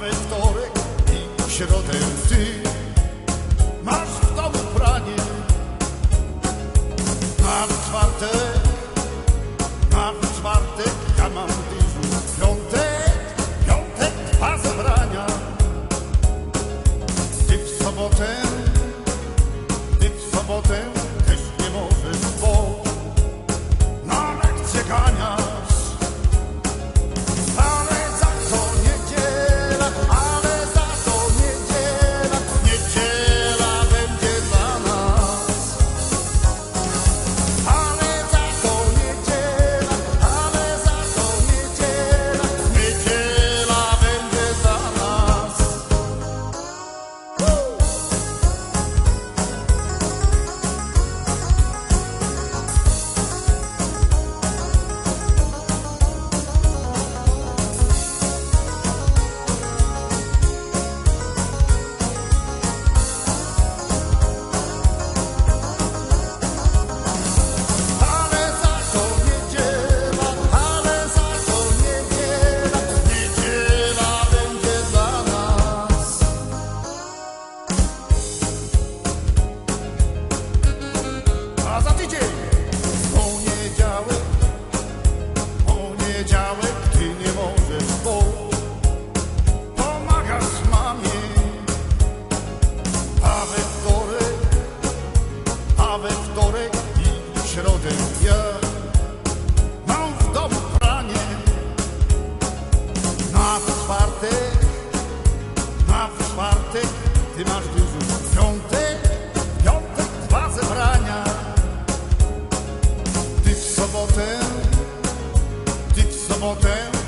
Mamy wtorek i środę ty Masz w domu pranie. Mam czwartek, mam czwartek Ja mam dyżur piątek, piątek dwa zebrania. Ty w sobotę, ty w sobotę montanha